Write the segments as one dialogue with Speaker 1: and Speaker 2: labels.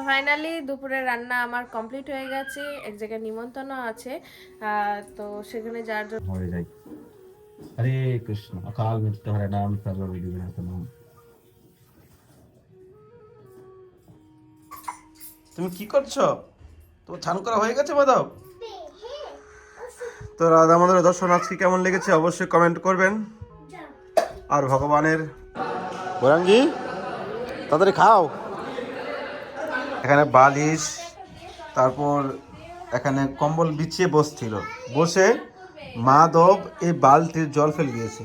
Speaker 1: তো ফাইনালি দুপুরে রান্না আমার কমপ্লিট হয়ে গেছে এক জায়গায় নিমন্ত্রণ আছে তো সেখানে যাওয়ার
Speaker 2: জন্য হয়ে যায় আরে কৃষ্ণ অকাল মৃত্যু হরে নাম সর্ববিধি নাম তুমি কি করছো তোমার স্নান করা হয়ে গেছে মাধব তো রাধা আমাদের দর্শন আজকে কেমন লেগেছে অবশ্যই কমেন্ট করবেন আর ভগবানের গোরাঙ্গি তাড়াতাড়ি খাও এখানে বালিশ তারপর এখানে কম্বল বিছিয়ে বসছিল বসে মাধব এই বালতির জল ফেলে দিয়েছে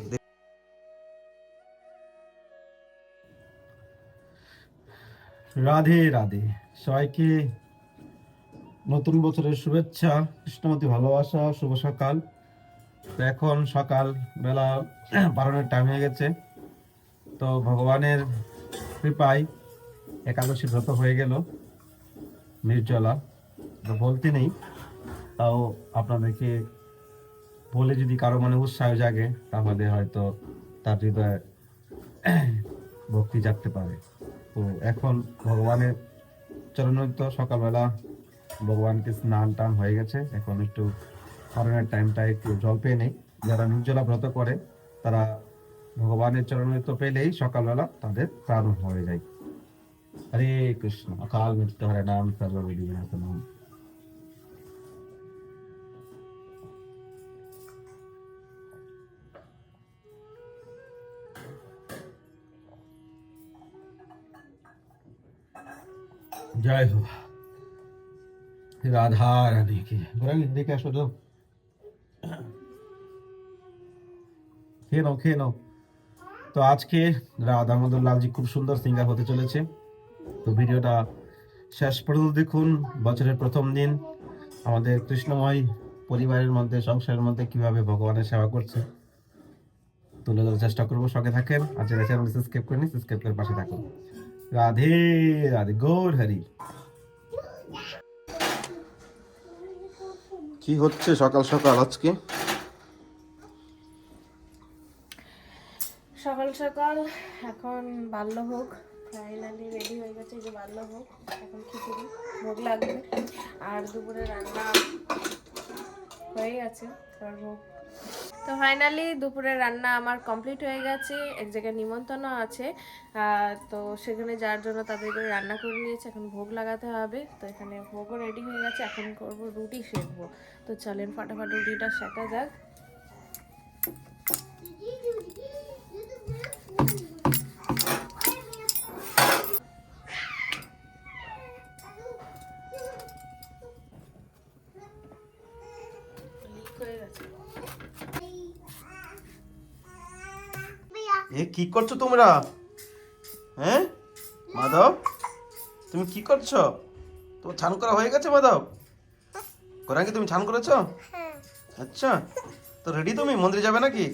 Speaker 2: রাধে রাধে সবাইকে নতুন বছরের শুভেচ্ছা কৃষ্ণমতি ভালোবাসা শুভ সকাল এখন সকাল বেলা বারোটার টাইম হয়ে গেছে তো ভগবানের কৃপায় একাদশী ব্রত হয়ে গেল নির্জলা বলতে নেই তাও আপনাদেরকে বলে যদি কারো মানে উৎসাহ জাগে তাহলে হয়তো তার হৃদয়ে ভক্তি জাগতে পারে তো এখন ভগবানের চরণত সকালবেলা ভগবানকে স্নান টান হয়ে গেছে এখন একটু করোনার টাইমটা একটু জল পেয়ে নেই যারা নির্জলা ব্রত করে তারা ভগবানের চরণত পেলেই সকালবেলা তাদের প্রাণ হয়ে যায় ഹരേ കൃഷ്ണ അകാൽ മൃത്യഹരണം സർവവിഘ്നഹരണം जय हो राधा रानी की गोरंग हिंदी क्या शोधो খেয়ে নাও খেয়ে নাও তো আজকে রাধা जी खूब খুব সুন্দর সিঙ্গার হতে চলেছে তো ভিডিওটা শেষ পর্যন্ত দেখুন বছরের প্রথম দিন আমাদের কৃষ্ণময় পরিবারের মধ্যে সংসারের মধ্যে কিভাবে ভগবানের সেবা করছে তুলে ধরার চেষ্টা করবো সঙ্গে থাকেন আর যারা চ্যানেল সাবস্ক্রাইব করেনি সাবস্ক্রাইব করে পাশে থাকুন রাধে রাধে গৌর হরি কি হচ্ছে সকাল সকাল আজকে
Speaker 1: সকাল সকাল এখন বাল্য হোক ফাইনালি রেডি হয়ে গেছে যে রান্না হোক এখন খিচুড়ি ভোগ লাগবে আর দুপুরে রান্না হয়ে গেছে আর ভোগ তো ফাইনালি দুপুরে রান্না আমার কমপ্লিট হয়ে গেছে এক জায়গায় নিমন্ত্রণও আছে তো সেখানে যাওয়ার জন্য তাদের করে রান্না করে নিয়েছে এখন ভোগ লাগাতে হবে তো এখানে ভোগও রেডি হয়ে গেছে এখন করব রুটি শেখবো তো চলেন ফাটাফাট রুটিটা শেখা যাক
Speaker 2: এ কি করছো তোমরা হ্যাঁ মাধব তুমি কি করছো তোমার ছান করা হয়ে গেছে মাধব কি তুমি ছান করেছো আচ্ছা তো রেডি তুমি মন্দিরে যাবে নাকি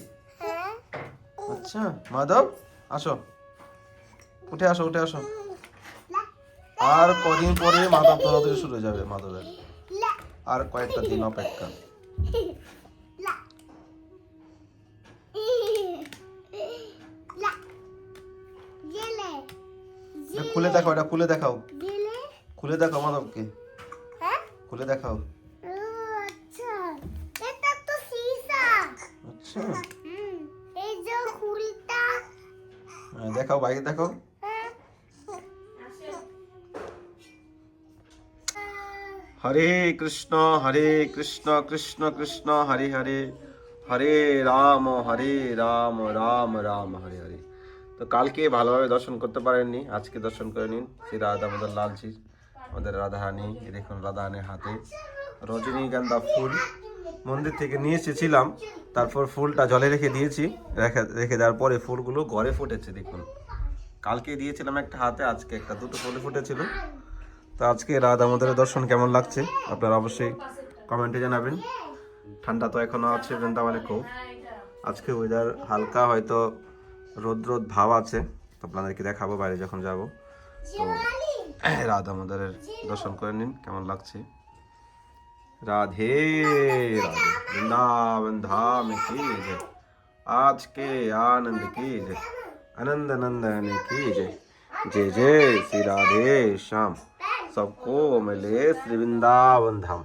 Speaker 2: আচ্ছা মাধব আসো উঠে আসো উঠে আসো আর কদিন পরে মাধব দৌড়াদৌড়ি শুরু হয়ে যাবে মাধবের আর কয়েকটা দিন অপেক্ষা খুলে দেখাও এটা খুলে দেখাও খুলে দেখাও মাধবকে হ্যাঁ? খুলে দেখাও আচ্ছা। আচ্ছা। হ্যাঁ, দেখাও বাইরে দেখাও হ্যাঁ। হরে কৃষ্ণ হরে কৃষ্ণ কৃষ্ণ কৃষ্ণ হরে হরে হরে রাম হরে রাম রাম রাম হরে হরে তো কালকে ভালোভাবে দর্শন করতে পারেননি আজকে দর্শন করে নিন শ্রী রাধা আমাদের লালচির আমাদের রাধাহানি দেখুন রাধাহানির হাতে রজনীগন্ধা ফুল মন্দির থেকে নিয়ে এসেছিলাম তারপর ফুলটা জলে রেখে দিয়েছি রেখে রেখে দেওয়ার পরে ফুলগুলো ঘরে ফুটেছে দেখুন কালকে দিয়েছিলাম একটা হাতে আজকে একটা দুটো ফুলে ফুটেছিল তো আজকে রাধা আমাদের দর্শন কেমন লাগছে আপনারা অবশ্যই কমেন্টে জানাবেন ঠান্ডা তো এখনও আছে বৃন্দাবনে খুব আজকে ওয়েদার হালকা হয়তো রোদ রোদ ভাব আছে তো আপনাদেরকে দেখাবো বাইরে যখন যাব তো রাধা মাদারের দর্শন করে নিন কেমন লাগছে রাধে রাধে বৃন্দাবন ধাম কি জয় आज के आनंद की जय आनंद नंदन की जय जय जय श्री राधे श्याम सबको मिले श्री वृंदावन धाम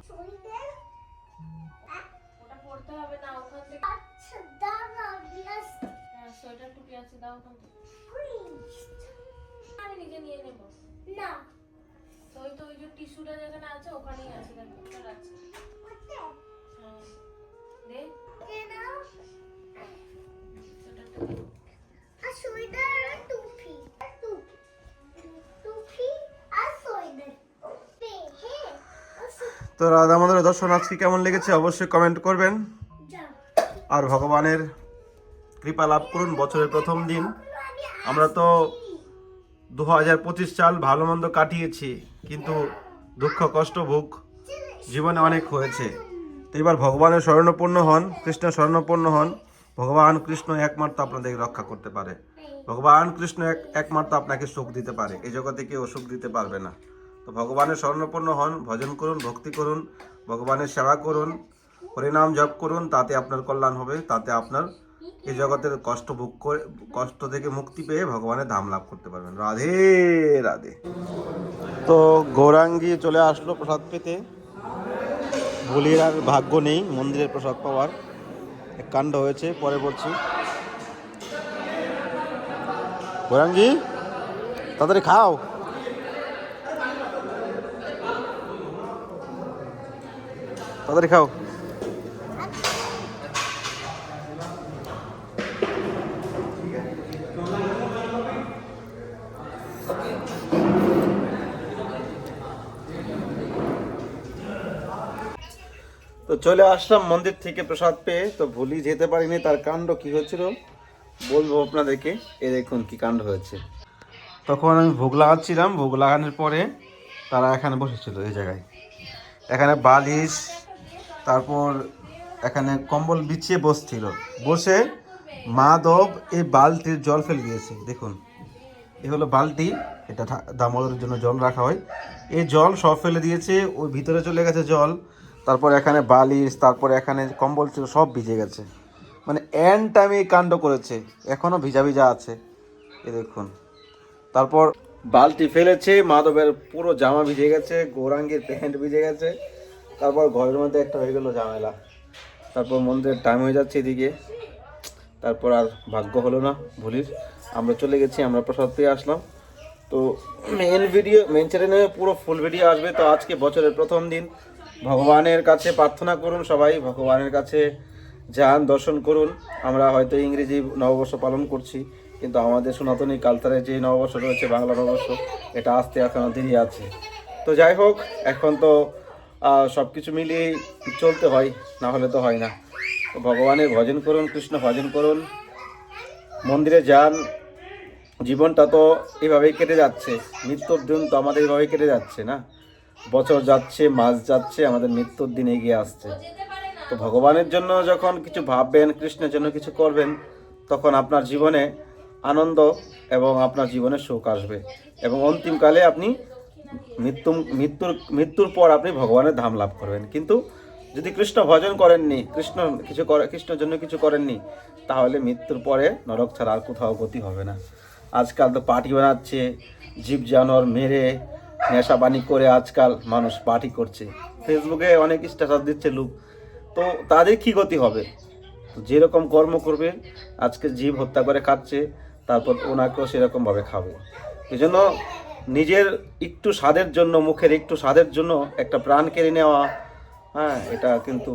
Speaker 1: নিজে নিয়ে নেব না ওই তো ওই যে টিস্যুটা যেখানে আছে ওখানেই আছে আছে হ্যাঁ,
Speaker 2: তো রাধা মাধবের দর্শন আজকে কেমন লেগেছে অবশ্যই কমেন্ট করবেন আর ভগবানের কৃপা লাভ করুন বছরের প্রথম দিন আমরা তো দু হাজার পঁচিশ সাল ভালো মন্দ কাটিয়েছি কিন্তু দুঃখ কষ্ট ভোগ জীবনে অনেক হয়েছে তো এবার ভগবানের স্বর্ণপূর্ণ হন কৃষ্ণ স্বর্ণপূর্ণ হন ভগবান কৃষ্ণ একমাত্র আপনাদের রক্ষা করতে পারে ভগবান কৃষ্ণ এক একমাত্র আপনাকে সুখ দিতে পারে এই জগতে কেউ সুখ দিতে পারবে না তো ভগবানের স্বর্ণপূর্ণ হন ভজন করুন ভক্তি করুন ভগবানের সেবা করুন হরিনাম জপ করুন তাতে আপনার কল্যাণ হবে তাতে আপনার এই জগতের কষ্ট ভোগ করে কষ্ট থেকে মুক্তি পেয়ে ভগবানের ধাম লাভ করতে পারবেন রাধে রাধে তো গৌরাঙ্গি চলে আসলো প্রসাদ পেতে বলির আর ভাগ্য নেই মন্দিরের প্রসাদ পাওয়ার এক কাণ্ড হয়েছে পরে বলছি গৌরাঙ্গি তাড়াতাড়ি খাও তাদের খাও তো চলে আসলাম মন্দির থেকে প্রসাদ পেয়ে তো ভুলি যেতে পারিনি তার কাণ্ড কি হয়েছিল বলবো আপনাদেরকে এ দেখুন কি কাণ্ড হয়েছে তখন আমি ভোগ লাগাচ্ছিলাম ভোগ লাগানোর পরে তারা এখানে বসেছিল এই জায়গায় এখানে বালিশ তারপর এখানে কম্বল বিছিয়ে বসছিল বসে মাধব এই বালতির জল ফেলে দিয়েছে দেখুন এ হলো বালতি এটা দামোদরের জন্য জল রাখা হয় এই জল সব ফেলে দিয়েছে ওই ভিতরে চলে গেছে জল তারপর এখানে বালিশ তারপর এখানে কম্বল ছিল সব ভিজে গেছে মানে এন টাইমে এই কাণ্ড করেছে এখনও ভিজা ভিজা আছে এ দেখুন তারপর বালতি ফেলেছে মাধবের পুরো জামা ভিজে গেছে গৌরাঙ্গের প্যান্ট ভিজে গেছে তারপর ঘরের মধ্যে একটা হয়ে গেলো ঝামেলা তারপর মন্দিরের টাইম হয়ে যাচ্ছে এদিকে তারপর আর ভাগ্য হলো না ভুলির আমরা চলে গেছি আমরা প্রসাদ পেয়ে আসলাম তো মেন ভিডিও মেন চ্যানেলে পুরো ফুল ভিডিও আসবে তো আজকে বছরের প্রথম দিন ভগবানের কাছে প্রার্থনা করুন সবাই ভগবানের কাছে যান দর্শন করুন আমরা হয়তো ইংরেজি নববর্ষ পালন করছি কিন্তু আমাদের সনাতনী কালচারে যে নববর্ষ রয়েছে বাংলা নববর্ষ এটা আস্তে এখনও দেরি আছে তো যাই হোক এখন তো সব কিছু মিলিয়ে চলতে হয় না হলে তো হয় না ভগবানের ভজন করুন কৃষ্ণ ভজন করুন মন্দিরে যান জীবনটা তো এভাবেই কেটে যাচ্ছে মৃত্যুর দিন তো আমাদের এভাবেই কেটে যাচ্ছে না বছর যাচ্ছে মাস যাচ্ছে আমাদের মৃত্যুর দিন এগিয়ে আসছে তো ভগবানের জন্য যখন কিছু ভাববেন কৃষ্ণের জন্য কিছু করবেন তখন আপনার জীবনে আনন্দ এবং আপনার জীবনে সুখ আসবে এবং অন্তিমকালে আপনি মৃত্যু মৃত্যুর মৃত্যুর পর আপনি ভগবানের ধাম লাভ করবেন কিন্তু যদি কৃষ্ণ ভজন করেননি কৃষ্ণ কিছু করে কৃষ্ণের জন্য কিছু করেননি তাহলে মৃত্যুর পরে নরক ছাড়া আর কোথাও গতি হবে না আজকাল তো পার্টি বানাচ্ছে জীব জানোয়ার মেরে নেশাবানি করে আজকাল মানুষ পার্টি করছে ফেসবুকে অনেক স্ট্যাটাস দিচ্ছে লোক তো তাদের কী ক্ষতি হবে যেরকম কর্ম করবে আজকে জীব হত্যা করে খাচ্ছে তারপর ওনাকেও সেরকমভাবে খাবে এই জন্য নিজের একটু স্বাদের জন্য মুখের একটু স্বাদের জন্য একটা প্রাণ কেড়ে নেওয়া হ্যাঁ এটা কিন্তু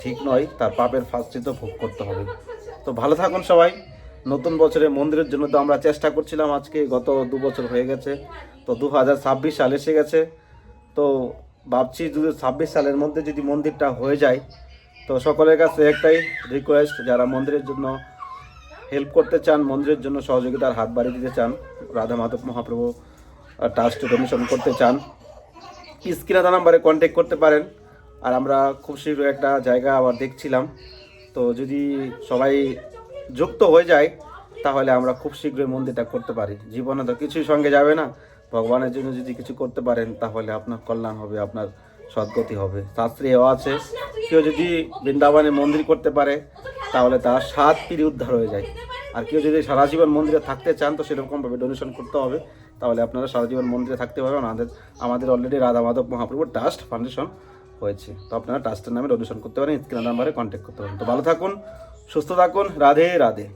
Speaker 2: ঠিক নয় তার পাপের তো ভোগ করতে হবে তো ভালো থাকুন সবাই নতুন বছরে মন্দিরের জন্য তো আমরা চেষ্টা করছিলাম আজকে গত দু বছর হয়ে গেছে তো দু সাল এসে গেছে তো ভাবছি দু ছাব্বিশ সালের মধ্যে যদি মন্দিরটা হয়ে যায় তো সকলের কাছে একটাই রিকোয়েস্ট যারা মন্দিরের জন্য হেল্প করতে চান মন্দিরের জন্য সহযোগিতার হাত বাড়িয়ে দিতে চান রাধা মাধব মহাপ্রভু ট্রাস্টে ডোনেশন করতে চান স্ক্রিনে দা নাম্বারে কন্ট্যাক্ট করতে পারেন আর আমরা খুব শীঘ্র একটা জায়গা আবার দেখছিলাম তো যদি সবাই যুক্ত হয়ে যায় তাহলে আমরা খুব শীঘ্রই মন্দিরটা করতে পারি জীবনে তো কিছুই সঙ্গে যাবে না ভগবানের জন্য যদি কিছু করতে পারেন তাহলে আপনার কল্যাণ হবে আপনার সদ্গতি হবে শাস্ত্রে এও আছে কেউ যদি বৃন্দাবনে মন্দির করতে পারে তাহলে তার সাত পিড়ি উদ্ধার হয়ে যায় আর কেউ যদি সারা জীবন মন্দিরে থাকতে চান তো সেরকমভাবে ডোনেশন করতে হবে তাহলে আপনারা সারা জীবন মন্দিরে থাকতে পারবেন আমাদের আমাদের অলরেডি রাধা মাধব মহাপ্রভুর ট্রাস্ট ফাউন্ডেশন হয়েছে তো আপনারা ট্রাস্টের নামে ডোনেশন করতে পারেন স্ক্রিন নাম্বারে কন্ট্যাক্ট করতে পারেন তো ভালো থাকুন সুস্থ থাকুন রাধে রাধে